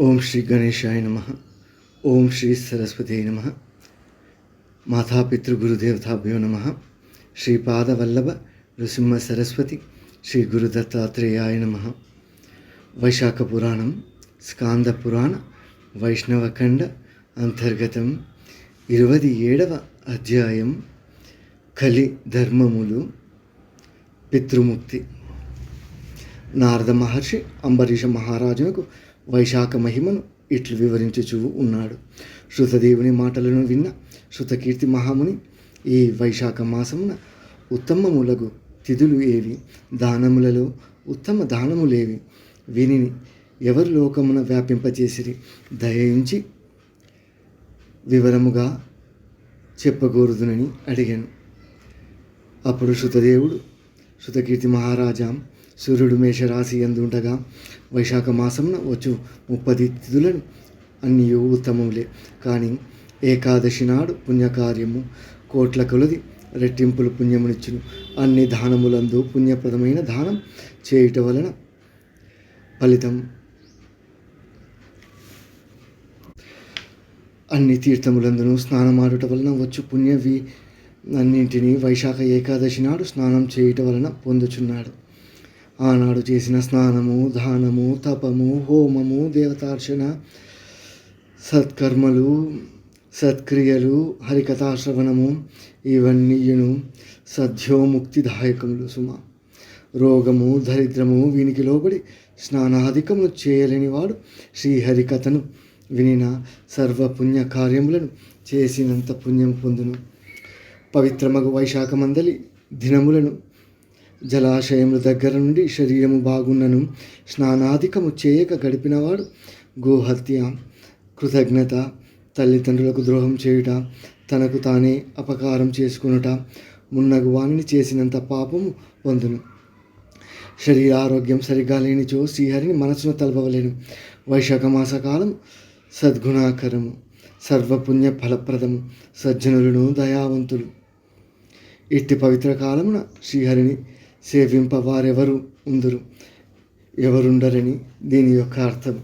ఓం శ్రీ గణేశాయ నమ ఓం శ్రీ సరస్వతి నమ మాతాపితృగురుదేవతాభ్యో నమ శ్రీపాదవల్లభ నృసింహ సరస్వతి శ్రీ గురుదత్తాత్రేయాయ నమ. వైశాఖ పురాణం స్కాంద పురాణ వైష్ణవఖండ అంతర్గతం ఇరవై ఏడవ అధ్యాయం కలి ధర్మములు పితృముక్తి. నారద మహర్షి అంబరీష మహారాజునకు వైశాఖ మహిమను ఇట్లు వివరించుచూ ఉన్నాడు. శృతదేవుని మాటలను విన్న శృతకీర్తి మహాముని ఈ వైశాఖ మాసమున ఉత్తమములగు తిథులు ఏవి? దానములలో ఉత్తమ దానములేవి? వీనిని ఎవరు లోకమున వ్యాపింపచేసిరి? దయించి వివరముగా చెప్పగోరుదునని అడిగాను. అప్పుడు శృతదేవుడు శృతకీర్తి మహారాజా సూర్యుడు మేషరాశి ఎందుండగా వైశాఖ మాసమున వచ్చు ముప్పది తిథులను అన్నీ ఉత్తమములే. కానీ ఏకాదశి నాడు పుణ్యకార్యము కోట్ల కొలది రెట్టింపులు పుణ్యమునిచ్చును. అన్ని దానములందు పుణ్యప్రదమైన దానం చేయుట వలన ఫలితం అన్ని తీర్థములందును స్నానమాడుట వలన వచ్చు పుణ్యవి అన్నింటినీ వైశాఖ ఏకాదశి నాడు స్నానం చేయుట వలన పొందుచున్నాడు. ఆనాడు చేసిన స్నానము దానము తపము హోమము దేవతార్చన సత్కర్మలు సత్క్రియలు హరికథాశ్రవణము ఇవన్నీయును సద్యోముక్తిదాయకములు సుమ. రోగము దరిద్రము వీనికి లోబడి స్నానాధికములు చేయలేని వాడు శ్రీహరికథను వినిన సర్వపుణ్య కార్యములను చేసినంత పుణ్యం పొందును. పవిత్రమగు వైశాఖ మందలి దినములను జలాశయముల దగ్గర నుండి శరీరము బాగున్నను. స్నానాధికము చేయక గడిపినవాడు గోహత్య కృతజ్ఞత తల్లిదండ్రులకు ద్రోహం చేయుట తనకు తానే అపకారం చేసుకునుట మున్నగు వాణిని చేసినంత పాపము పొందును. శరీర ఆరోగ్యం సరిగా లేనిచో శ్రీహరిని మనసును తలపవలేను. వైశాఖ మాసకాలం సద్గుణాకరము సర్వపుణ్య ఫలప్రదము సజ్జనులను దయావంతులు. ఇట్టి పవిత్ర కాలమున శ్రీహరిని సేవింపవారెవరు ఉందరు? ఎవరుండరని దీని యొక్క అర్థం.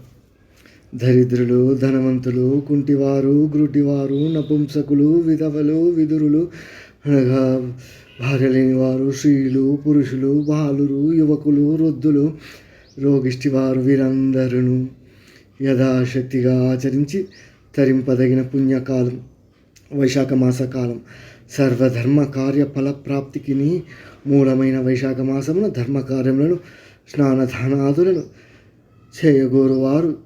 దరిద్రులు ధనవంతులు కుంటివారు గ్రుటివారు నపుంసకులు విధవలు విదురులు అనగా భార్య లేనివారు స్త్రీలు పురుషులు బాలురు యువకులు వృద్ధులు రోగిష్టివారు వీరందరూ యథాశక్తిగా ఆచరించి తరింపదగిన పుణ్యకాలం వైశాఖ మాసకాలం సర్వధర్మ కార్య ఫలప్రాప్తికి మూలమైన వైశాఖ మాసమున ధర్మకార్యములను స్నానధానాదులను చేయగోరువారు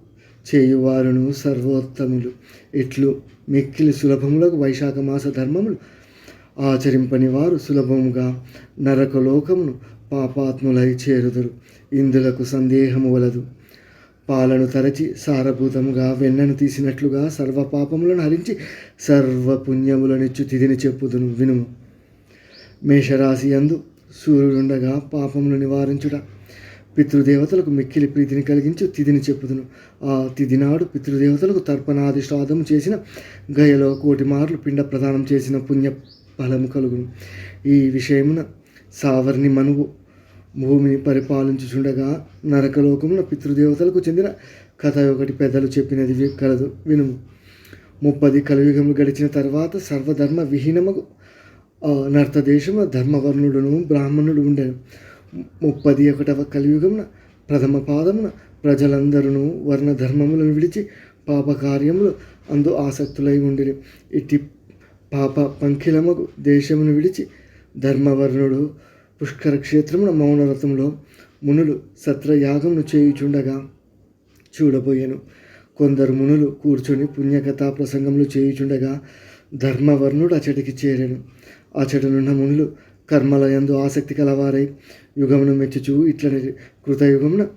చేయువారును సర్వోత్తములు. ఇట్లు మిక్కిలి సులభములకు వైశాఖ మాస ధర్మములు ఆచరింపని వారు సులభముగా నరకలోకమును పాపాత్ములై చేరుదురు. ఇందులకు సందేహము వలదు. పాలను తరచి సారభూతముగా వెన్నను తీసినట్లుగా సర్వ పాపములను హరించి సర్వ పుణ్యములనిచ్చు తిదిని చెప్పుదును. వినుము. మేషరాశి అందు సూర్యుడుండగా పాపమును నివారించుట. పితృదేవతలకు మిక్కిలి ప్రీతిని కలిగించు తిథిని చెప్పుదును. ఆ తిథి నాడు పితృదేవతలకు తర్పణాది శ్రాద్ధము చేసిన గయలో కోటి మార్లు పిండ ప్రదానం చేసిన పుణ్య ఫలము కలుగును. ఈ విషయమున సావర్ణి మనువు భూమిని పరిపాలించుచుండగా నరకలోకమున పితృదేవతలకు చెందిన కథ ఒకటి పెద్దలు చెప్పినది కలదు వినుము. ముప్పది కలియుగములు గడిచిన తర్వాత సర్వధర్మ విహీనముకు నర్తదేశము ధర్మవర్ణుడును బ్రాహ్మణుడు ఉండెను ముప్పది ఒకటవ కలియుగమున ప్రథమ పాదమున ప్రజలందరూ వర్ణ ధర్మములను విడిచి పాపకార్యములు అందు ఆసక్తులై ఉండిరి. ఇట్టి పాప పంకిలమగు దేశమును విడిచి ధర్మవర్ణుడు పుష్కర క్షేత్రమున మౌనరథంలో మునులు సత్రయాగమును చేయుచుండగా చూడబోయాను. కొందరు మునులు కూర్చొని పుణ్యకథా ప్రసంగములు చేయుచుండగా ధర్మవర్ణుడు అచటికి చేరాను. అచటనున్న మునులు కర్మలయందు ఆసక్తి కలవారై యుగమును మెచ్చుచు ఇట్లని కృతయుగమున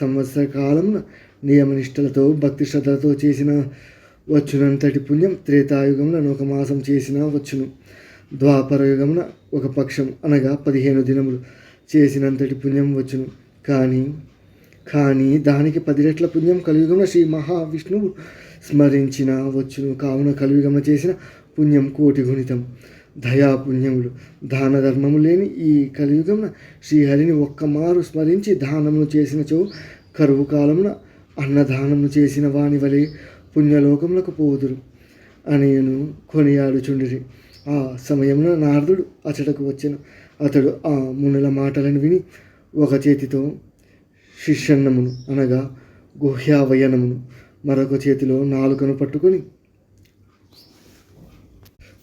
సంవత్సర కాలమున నియమనిష్టలతో భక్తి శ్రద్ధలతో చేసిన వచ్చునంతటి పుణ్యం త్రేతాయుగమున ఒక మాసం చేసిన వచ్చును. ద్వాపరయుగమున ఒక పక్షం అనగా పదిహేను దినములు చేసినంతటి పుణ్యం వచ్చును. కానీ కానీ దానికి పది రెట్ల పుణ్యం కలియుగమున శ్రీ మహావిష్ణువు స్మరించిన వచ్చును. కావున కలియుగమున చేసిన పుణ్యం కోటి గుణితం. దయాపుణ్యములు దాన ధర్మము లేని ఈ కలియుగమున శ్రీహరిని ఒక్కమారు స్మరించి దానమును చేసినచో కరువు కాలమున అన్నదానము చేసిన వాని వలె పుణ్యలోకములకు పోదురు. అనియను కొనియాడుచుండిరి. ఆ సమయంలో నారదుడు అచటకు వచ్చెను. అతడు ఆ మునుల మాటలను విని ఒక చేతితో శిష్యన్నమును అనగా గుహ్యావయనమును మరొక చేతిలో నాలుకను పట్టుకొని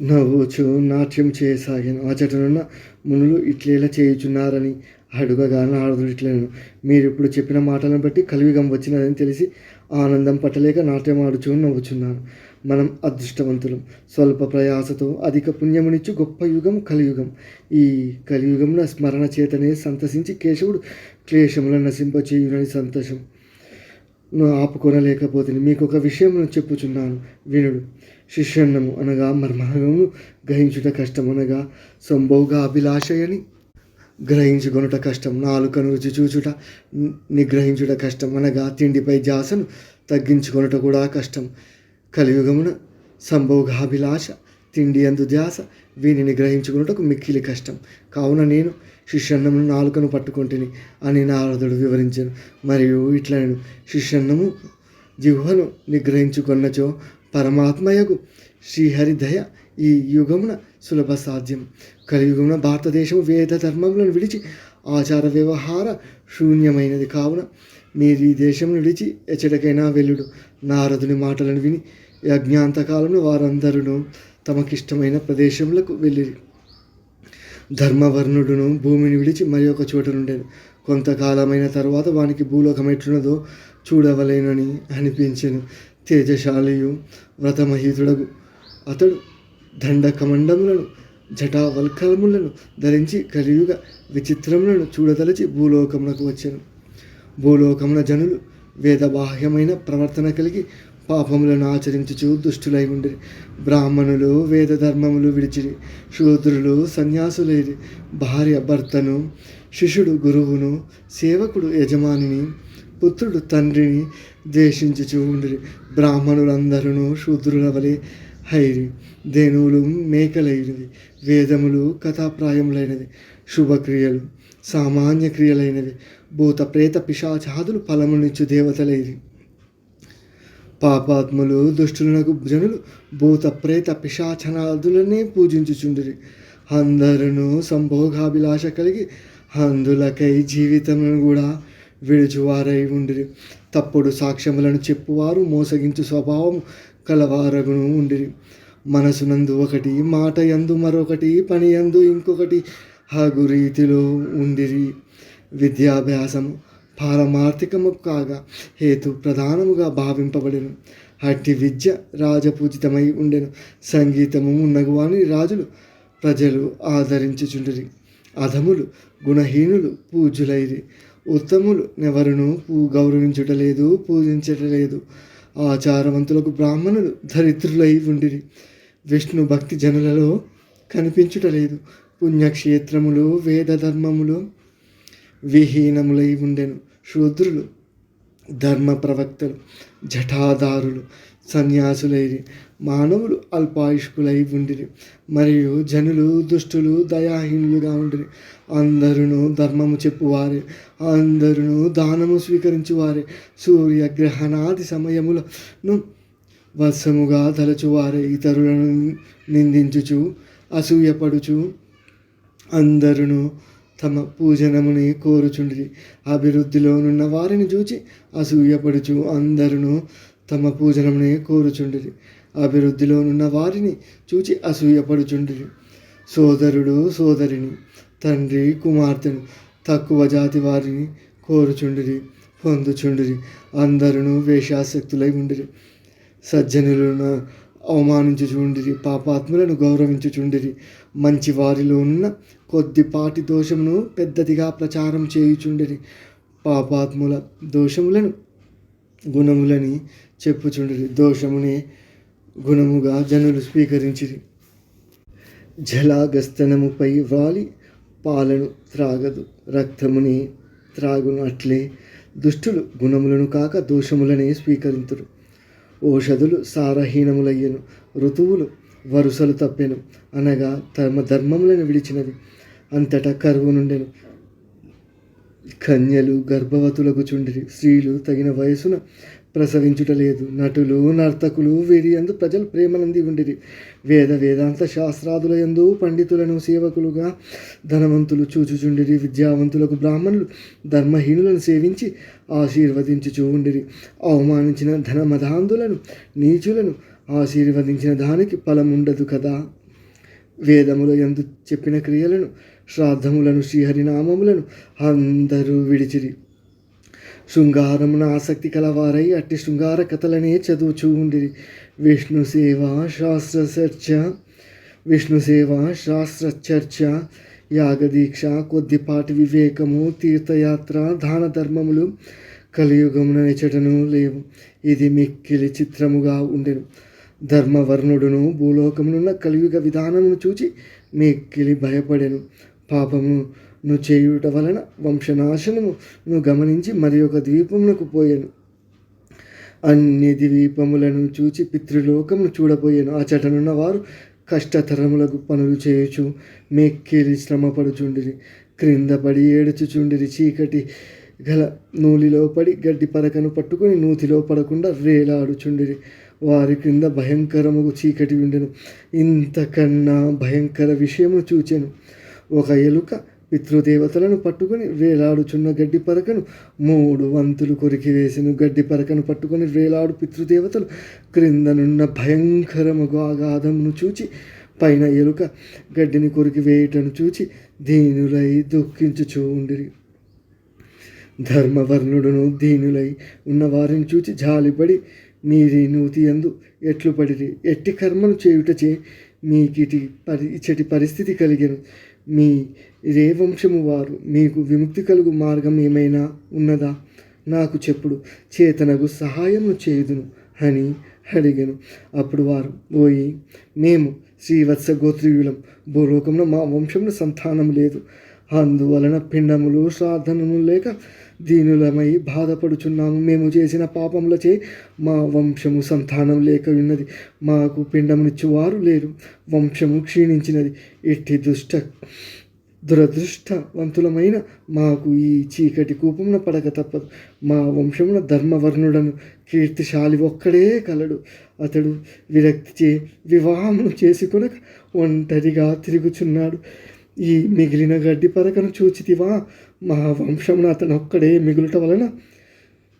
నవ్వుచు నాట్యం చేయసాగాను ఆ చెట్టునున్న మునులు ఇట్లేలా చేయుచున్నారని అడుగగా నారదుడు ఇట్లను. మీరు ఇప్పుడు చెప్పిన మాటలను బట్టి కలియుగం వచ్చినదని తెలిసి ఆనందం పట్టలేక నాట్యం ఆడుచు నవ్వుచున్నాను మనం అదృష్టవంతులం. స్వల్ప ప్రయాసతో అధిక పుణ్యమునిచ్చు గొప్ప యుగం కలియుగం. ఈ కలియుగంలో స్మరణ చేతనే సంతసించి కేశవుడు క్లేశములను నశింపచేయునని సంతోషం ఆపుకొనలేకపోతుంది మీకు ఒక విషయం చెప్పుచున్నాను. వినుడు. శిష్యన్నము అనగా మర్మగము గ్రహించుట కష్టం అనగా సంభోగ అభిలాషయని గ్రహించుకొనుట కష్టం నాలుకను రుచి చూచుట నిగ్రహించుట కష్టం అనగా తిండిపై జాసను తగ్గించుకొనుట కూడా కష్టం కలియుగమున సంభోగాభిలాష తిండి అందు ధ్యాస వీనిని గ్రహించుకున్నటకు మిక్కిలి కష్టం కావున నేను శిష్యన్నమును నాలుకను పట్టుకుంటుని అని నారదుడు వివరించాను. మరియు ఇట్లా నేను శిష్యన్నము జిహ్వను నిగ్రహించుకున్నచో పరమాత్మయకు శ్రీహరి దయ ఈ యుగమున సులభ సాధ్యం. కలియుగమున భారతదేశం వేద ధర్మములను విడిచి ఆచార వ్యవహార శూన్యమైనది కావున మీరు ఈ దేశం విడిచి ఎచ్చటికైనా వెళ్ళుడు. నారదుని మాటలను విని ఈ వారందరూ తమకిష్టమైన ప్రదేశములకు వెళ్ళిరి. ధర్మవర్ణుడును భూమిని విడిచి మరి ఒక చోట నుండెను. కొంతకాలమైన తర్వాత వానికి భూలోకం ఎట్లున్నదో చూడవలేనని అనిపించెను. తేజశాలియు వ్రతమహితుడగు. అతడు దండకమండములను జటావల్కలములను ధరించి కలియుగ విచిత్రములను చూడదలచి భూలోకమునకు వచ్చాను. భూలోకమున జనులు వేదబాహ్యమైన ప్రవర్తన కలిగి పాపములను ఆచరించుచు దుష్టులై ఉండిరి. బ్రాహ్మణులు వేద ధర్మములు విడిచిరి. శూద్రులు సన్యాసులైరి. భార్య భర్తను శిష్యుడు గురువును సేవకుడు యజమానిని పుత్రుడు తండ్రిని ద్వేషించుచు ఉండిరి బ్రాహ్మణులందరూ శూద్రుల వలె హైరి. ధేనువులు మేకలైనవి. వేదములు కథాప్రాయములైనవి. శుభక్రియలు సామాన్య క్రియలైనవి. భూత ప్రేత పిశాచాదులు ఫలమునిచ్చు దేవతలైరి. పాపాత్ములు దుష్టులకు జనులు భూత ప్రేత పిశాచనాదులనే పూజించుచుండిరి. అందరూ సంభోగాభిలాష కలిగి అందులకై జీవితమును కూడా విడుచువారై ఉండిరి. తప్పుడు సాక్ష్యములను చెప్పువారు మోసగించు స్వభావం కలవారగును ఉండిరి మనసునందు ఒకటి మాట యందు మరొకటి పని యందు ఇంకొకటి హగు రీతిలో ఉండిరి. విద్యాభ్యాసము పారమార్థికము కాగా హేతు ప్రధానముగా భావింపబడెను. అట్టి విద్య రాజపూజితమై ఉండెను. సంగీతము ఉన్నగువాని రాజులు ప్రజలు ఆదరించుచుండిరి. అధములు గుణహీనులు పూజులైరి ఉత్తములు నెవరును పూ గౌరవించుటలేదు పూజించటలేదు. ఆచారవంతులకు బ్రాహ్మణులు దరిద్రులై ఉండిరి. విష్ణు భక్తి జనులలో కనిపించుటలేదు. పుణ్యక్షేత్రములు వేద ధర్మములు విహీనములై ఉండెను. శూద్రులు ధర్మ ప్రవక్తలు జఠాదారులు సన్యాసులైరి. మానవులు అల్పాయుష్కులై ఉండిరి మరియు జనులు దుష్టులు దయాహీనులుగా ఉండిరి. అందరూ ధర్మము చెప్పువారే అందరూ దానము స్వీకరించువారే. సూర్యగ్రహణాది సమయములను వత్సముగా తలచువారే ఇతరులను నిందించుచు అసూయపడుచు అందరును తమ పూజనముని కోరుచుండిరి. అభివృద్ధిలోనున్న వారిని చూచి అసూయపడుచు అందరును తమ పూజనముని కోరుచుండిరి. అభివృద్ధిలోనున్న వారిని చూచి అసూయపడుచుండిరి. సోదరుడు సోదరిని తండ్రి కుమార్తెను తక్కువ జాతి వారిని కోరుచుండిరి పొందుచుండిరి. అందరూ వేషాసక్తులై ఉండిరి. సజ్జనులను అవమానించుచుండిరి పాపాత్ములను గౌరవించుచుండిరి. మంచి వారిలో ఉన్న కొద్దిపాటి దోషమును పెద్దదిగా ప్రచారం చేయుచుండిరి. పాపాత్ముల దోషములను గుణములని చెప్పుచుండిరి. దోషమునే గుణముగా జనులు స్వీకరించిరి. జలాగస్తనముపై వాలి పాలను త్రాగదు రక్తముని త్రాగును అట్లే దుష్టులు గుణములను కాక దోషములనే స్వీకరింతురు. ఓషధులు సారహీనములయ్యను ఋతువులు వరుసలు తప్పెను అనగా ధర్మ ధర్మములను విడిచినవి. అంతటా కరువు నుండెను. కన్యలు గర్భవతులకు చుండిరి స్త్రీలు తగిన వయసున ప్రసవించుట లేదు. నటులు నర్తకులు వీరియందు ప్రజలు ప్రేమనంది ఉండిరి. వేద వేదాంత శాస్త్రాదుల యందు పండితులను సేవకులుగా ధనవంతులు చూచుచుండిరి. విద్యావంతులకు బ్రాహ్మణులు ధర్మహీనులను సేవించి ఆశీర్వదించుచూ ఉండిరి. అవమానించిన ధనమధాంధులను నీచులను ఆశీర్వదించిన దానికి ఫలముండదు కదా. వేదముల ఎందు చెప్పిన క్రియలను శ్రాద్ధములను శ్రీహరినామములను అందరూ విడిచిరి. శృంగారమున ఆసక్తి కలవారై అట్టి శృంగార కథలనే చదువుచూ ఉండిరి విష్ణు సేవ శాస్త్ర చర్చ విష్ణు సేవ శాస్త్ర చర్చ యాగదీక్ష కొద్దిపాటి వివేకము తీర్థయాత్ర దాన ధర్మములు కలియుగమున నిచటను లేవు. ఇది మిక్కిలి చిత్రముగా ఉండెను. ధర్మవర్ణుడును భూలోకమునున్న కలియుగ విధానమును చూచి మిక్కిలి భయపడెను. పాపము నువ్వు చేయుట వలన వంశనాశనమును గమనించి మరి ఒక ద్వీపమునకు పోయాను. అన్ని ద్వీపములను చూచి పితృలోకమును చూడబోయాను. ఆ చటనున్న వారు కష్టతరములకు పనులు చేయొచ్చు మెక్కిలి శ్రమపడుచుండిరి. క్రింద పడి ఏడుచుచుండిరి. చీకటి గల నూలిలో పడి గడ్డి పరకను పట్టుకొని నూతిలో పడకుండా వేలాడుచుండిరి వారి క్రింద భయంకరముకు చీకటి ఉండెను. ఇంతకన్నా భయంకర విషయము చూచెను. ఒక ఎలుక పితృదేవతలను పట్టుకొని వేలాడుచున్న గడ్డి పరకను మూడు వంతులు కొరికి వేసిన గడ్డి పరకను పట్టుకొని వేలాడు పితృదేవతలు. క్రిందనున్న భయంకరముగు ఆగాధమును చూచి పైన ఎలుక గడ్డిని కొరికి వేయటను చూచి దీనులై దుఃఖించుచూ ఉండిరి. ధర్మవర్ణుడును దీనులై ఉన్న వారిని చూచి జాలిపడి మీరి నూతి ఎందు ఎట్లు పడిరి? ఎట్టి కర్మను చేయుటచే మీకిటి పరి ఇచ్చటి పరిస్థితి కలిగిన. మీ ఇదే వంశము వారు? మీకు విముక్తి కలుగు మార్గం ఏమైనా ఉన్నదా? నాకు చెప్పుడు చేతనకు సహాయము చేయుదును అని అడిగాను. అప్పుడు వారు పోయి మేము శ్రీవత్స గోత్రీయులం. భూలోకంలో మా వంశంలో సంతానం లేదు. అందువలన పిండములు శ్రాద్ధనము లేక దీనులమై బాధపడుచున్నాము. మేము చేసిన పాపములచే మా వంశము సంతానం లేక ఉన్నది. మాకు పిండమునిచ్చువారు లేరు. వంశము క్షీణించినది. ఇట్టి దుష్ట దురదృష్టవంతులమైన మాకు ఈ చీకటి కూపమున పడక తప్పదు. మా వంశమున ధర్మవర్ణుడను కీర్తిశాలి ఒక్కడే కలడు. అతడు విరక్తి చే వివాహము చేసుకొనక ఒంటరిగా తిరుగుచున్నాడు. ఈ మిగిలిన గడ్డి పరకను చూచితివా? మా వంశమున అతను ఒక్కడే మిగులుట వలన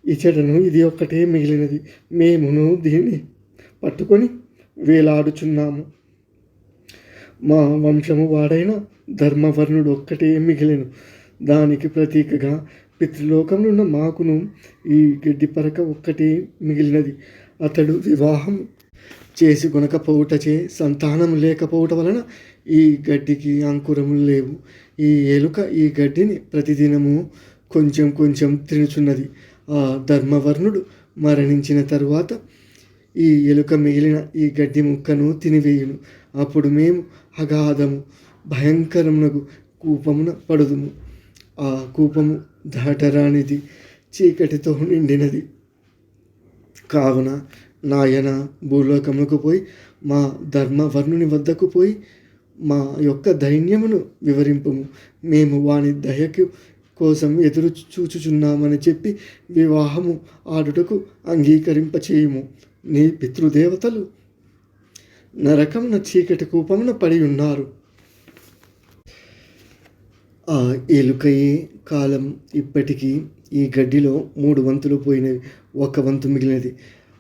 ఇచటను ఇది ఒక్కటే మిగిలినది. మేమును దీన్ని పట్టుకొని వేలాడుచున్నాము. మా వంశము వాడైన ధర్మవర్ణుడు ఒక్కటే మిగిలిను. దానికి ప్రతీకగా పితృలోకంలో ఉన్న మాకును ఈ గడ్డి పరక ఒక్కటే మిగిలినది. అతడు వివాహం చేసి కొనకపోవుటచే సంతానం లేకపోవటం వలన ఈ గడ్డికి అంకురములు లేవు. ఈ ఎలుక ఈ గడ్డిని ప్రతిదినము కొంచెం కొంచెం తినుచున్నది. ఆ ధర్మవర్ణుడు మరణించిన తరువాత ఈ ఎలుక మిగిలిన ఈ గడ్డి ముక్కను తినివేయును. అప్పుడు మేము అగాధము భయంకరమునకు కూపమున పడుదుము. ఆ కూపము దాటరానిది చీకటితో నిండినది. కావున నాయన భూలోకములకు పోయి మా ధర్మవర్ణుని వద్దకు పోయి మా యొక్క దైన్యమును వివరింపము. మేము వాని దయకు కోసం ఎదురు చూచుచున్నామని చెప్పి వివాహము ఆడుటకు అంగీకరింపచేయుము. నీ పితృదేవతలు నరకమున చీకటి కూపమున పడి ఉన్నారు. ఆ ఎలుకయే కాలం ఇప్పటికీ ఈ గడ్డిలో మూడు వంతులు పోయినవి. ఒక వంతు మిగిలినది.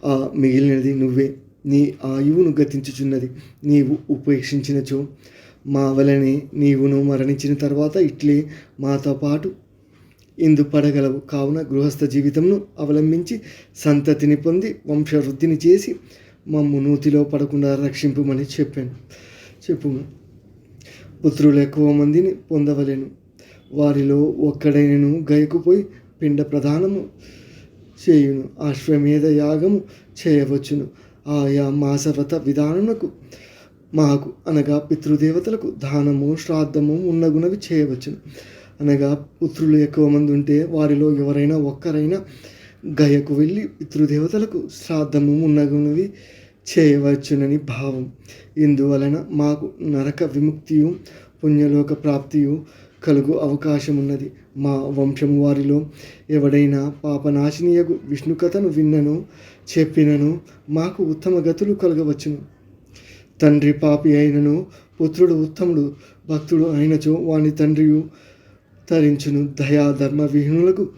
ఆ మిగిలినది నువ్వే. నీ ఆయువును గతించుచున్నది నీవు ఉపేక్షించినచో. మా వలనే నీవును మరణించిన తర్వాత ఇట్లే మాతో పాటు ఇందు పడగలవు కావున గృహస్థ జీవితంను అవలంబించి సంతతిని పొంది వంశవృద్ధిని చేసి మమ్ము నూతిలో పడకుండా రక్షింపుమని చెప్పాను. చెప్పు పుత్రులు ఎక్కువ మందిని పొందవలెను. వారిలో ఒక్కడైనను గయకుపోయి పిండ ప్రధానము చేయును. అశ్వమేధ యాగము చేయవచ్చును. ఆయా మాసవ్రత విధానమునకు మాకు అనగా పితృదేవతలకు దానము శ్రాద్ధము ఉన్నగునవి చేయవచ్చును. అనగా పుత్రులు ఎక్కువ మంది ఉంటే వారిలో ఎవరైనా ఒక్కరైనా గయకు వెళ్ళి పితృదేవతలకు శ్రాద్ధము ఉన్నగునవి చేయవచ్చునని భావం. ఇందువలన మాకు నరక విముక్తియు పుణ్యలోక ప్రాప్తియు కలుగు అవకాశం ఉన్నది మా వంశము వారిలో ఎవడైనా పాపనాశినియగు విష్ణు కథను విన్నను చెప్పినను మాకు ఉత్తమ గతులు కలగవచ్చును. తండ్రి పాపి అయినను పుత్రుడు ఉత్తముడు భక్తుడు అయినచో వాని తండ్రియు తరించును. దయా ధర్మ విహీనులకు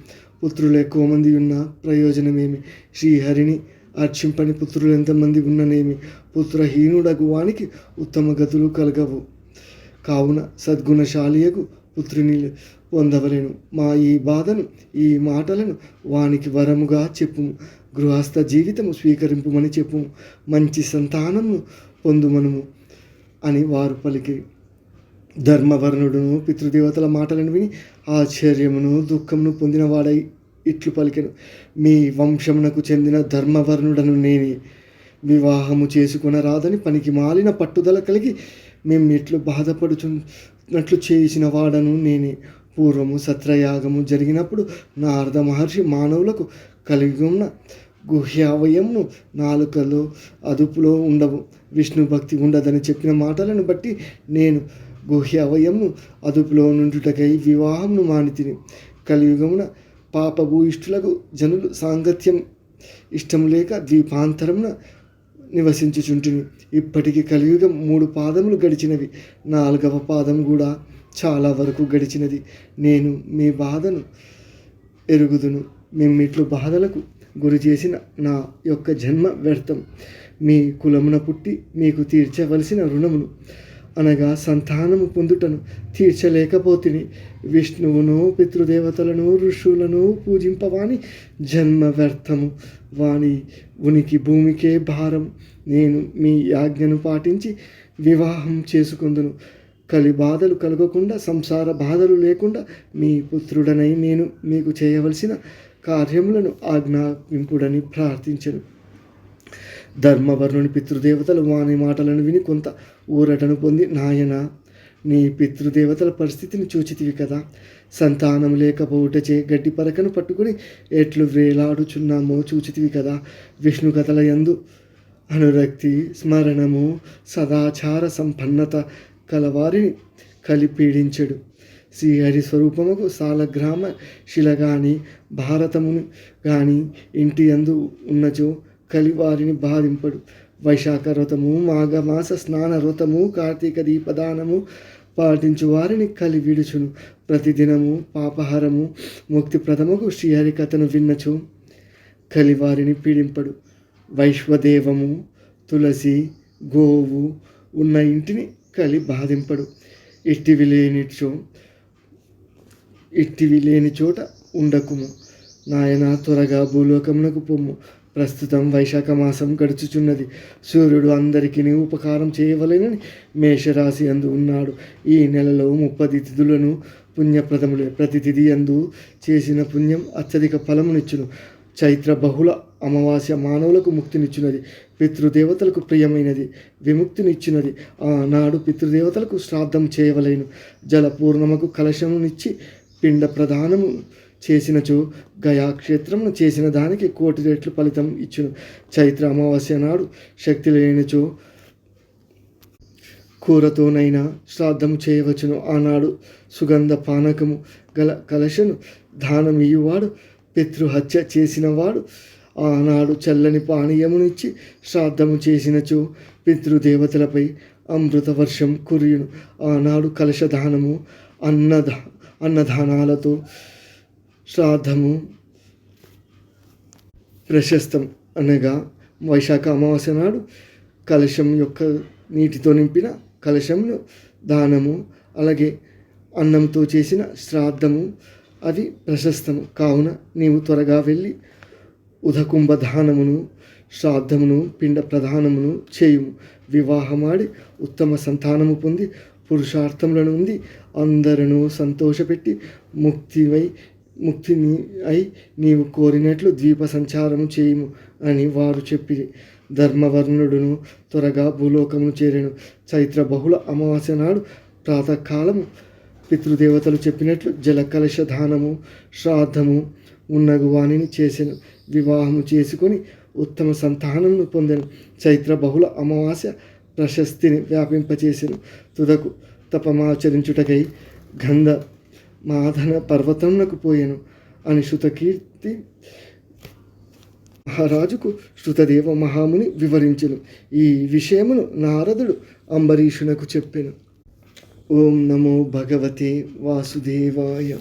పుత్రులు ఎక్కువ మంది ఉన్న ప్రయోజనమేమి? శ్రీహరిని అర్చింపని పుత్రులు ఎంతమంది ఉన్ననేమి? పుత్రహీనుడగు వానికి ఉత్తమ గతులు కలగవు. కావున సద్గుణశాలియకు పుత్రుని పొందవలేను. మా ఈ బాధను ఈ మాటలను వానికి వరముగా చెప్పుము. గృహస్థ జీవితము స్వీకరింపుమని చెప్పుము. మంచి సంతానము పొందుమనుము అని వారు పలికి ధర్మవర్ణుడును పితృదేవతల మాటలను విని ఆశ్చర్యమును దుఃఖమును పొందినవాడై ఇట్లు పలికెను. మీ వంశమునకు చెందిన ధర్మవర్ణుడను నేని వివాహము చేసుకునరాదని పనికి మాలిన పట్టుదల కలిగి మేము ఇట్లు బాధపడుచున్నట్లు చేసిన వాడను నేనే. పూర్వము సత్రయాగము జరిగినప్పుడు నారద మహర్షి మానవులకు కలిగి ఉన్న గుహ్యావయము నాలుకలో అదుపులో ఉండవు. విష్ణు భక్తి ఉండదని చెప్పిన మాటలను బట్టి నేను గుహ్యావయము అదుపులో నుండుటకై వివాహమును మానితిని. కలియుగమున పాపభూయిష్ఠులకు జనులు సాంగత్యం ఇష్టం లేక ద్వీపాంతరమున నివసించుచుంటిని. ఇప్పటికి కలియుగం మూడు పాదములు గడిచినవి. నాలుగవ పాదం కూడా చాలా వరకు గడిచినది. నేను మీ బాధను ఎరుగుదును. మిమ్మిట్లు బాధలకు గురి చేసిన నా యొక్క జన్మ వ్యర్థం. మీ కులమున పుట్టి మీకు తీర్చవలసిన రుణమును అనగా సంతానము పొందుటను తీర్చలేకపోతిని. విష్ణువును పితృదేవతలను ఋషులను పూజింపవాని జన్మ వ్యర్థము. వాని ఉనికి భూమికే భారం. నేను మీ యాజ్ఞను పాటించి వివాహం చేసుకుందును. కలి బాధలు కలగకుండా సంసార బాధలు లేకుండా మీ పుత్రుడనై నేను మీకు చేయవలసిన కార్యములను ఆజ్ఞాపింపుడని ప్రార్థించను. ధర్మవర్ణుని పితృదేవతలు వాని మాటలను విని కొంత ఊరటను పొంది నాయన నీ పితృదేవతల పరిస్థితిని చూచితివి కదా. సంతానం లేకపోవుటచే గడ్డి పరకను పట్టుకుని ఎట్లు వేలాడుచున్నామో చూచితివి కదా. విష్ణు కథల యందు అనురక్తి స్మరణము సదాచార సంపన్నత కలవారిని కలిపీడించడు. శ్రీహరి స్వరూపముకు సాలగ్రామ శిల గాని భారతమును గాని ఇంటి అందు ఉన్నచో కలివారిని బాధింపడు. వైశాఖ వ్రతము మాఘమాస స్నాన వ్రతము కార్తీక దీపదానము పాటించు వారిని కలి విడుచును. ప్రతిదినము పాపహారము ముక్తి ప్రథమకు శ్రీహరి కథను విన్నచు. కలివారిని పీడింపడు. వైశ్వదేవము తులసి గోవు ఉన్న ఇంటిని కలి బాధింపడు. ఇట్టివి లేనిచో ఇట్టివి లేని చోట ఉండకుము. నాయన త్వరగా భూలోకమునకు పొమ్ము ప్రస్తుతం వైశాఖ మాసం గడుచుచున్నది. సూర్యుడు అందరికీ ఉపకారం చేయవలెనని మేషరాశి అందు ఉన్నాడు. ఈ నెలలో ముప్పది తిథులను పుణ్యప్రదములే. ప్రతి తిథి అందు చేసిన పుణ్యం అత్యధిక ఫలమునిచ్చును. చైత్ర బహుళ అమావాస్య మానవులకు ముక్తినిచ్చినది. పితృదేవతలకు ప్రియమైనది విముక్తినిచ్చినది. ఆనాడు పితృదేవతలకు శ్రాద్ధం చేయవలేను. జల పూర్ణమకు కలశమునిచ్చి పిండ ప్రధానము చేసినచో గయాక్షేత్రమును చేసిన దానికి కోటి రెట్లు ఫలితం ఇచ్చును. చైత్ర అమావాస్య నాడు శక్తి లేనిచో కూరతోనైనా శ్రాద్ధము చేయవచ్చును. ఆనాడు సుగంధ పానకము గల కలశను దానం ఇయ్యువాడు పితృహత్య చేసినవాడు ఆనాడు చల్లని పానీయమునిచ్చి శ్రాద్ధము చేసినచో పితృదేవతలపై అమృత వర్షం కురియును. ఆనాడు కలశదానము అన్నదా అన్నదానాలతో శ్రాద్ధము ప్రశస్తం అనగా వైశాఖ అమావాస్య నాడు కలశం యొక్క నీటితో నింపిన కలశంను దానము అలాగే అన్నంతో చేసిన శ్రాద్ధము అవి ప్రశస్తము. కావున నీవు త్వరగా వెళ్ళి ఉదకుంభ దానమును శ్రాద్ధమును పిండ ప్రధానమును చేయుము. వివాహమాడి ఉత్తమ సంతానము పొంది పురుషార్థములను ఉంది అందరూ సంతోషపెట్టి ముక్తివై ముక్తిని అయి నీవు కోరినట్లు ద్వీప సంచారము చేయుము అని వారు చెప్పి ధర్మవర్ణుడును త్వరగా భూలోకమును చేరాను. చైత్ర బహుళ అమావాస్య నాడు ప్రాతకాలము. పితృదేవతలు చెప్పినట్లు జలకలశ దానము శ్రాద్ధము ఉన్నగు వాణిని చేసెను. వివాహము చేసుకొని ఉత్తమ సంతానమును పొందెను. చైత్ర బహుళ అమావాస్య ప్రశస్తిని వ్యాపింపచేసెను. తుదకు తపమాచరించుటకై గంధ మాధన పర్వతమునకు పోయాను అని శృతకీర్తి మహారాజుకు శృతదేవ మహాముని వివరించెను. ఈ విషయమును నారదుడు అంబరీషునకు చెప్పెను. ఓం నమో భగవతే వాసుదేవాయ.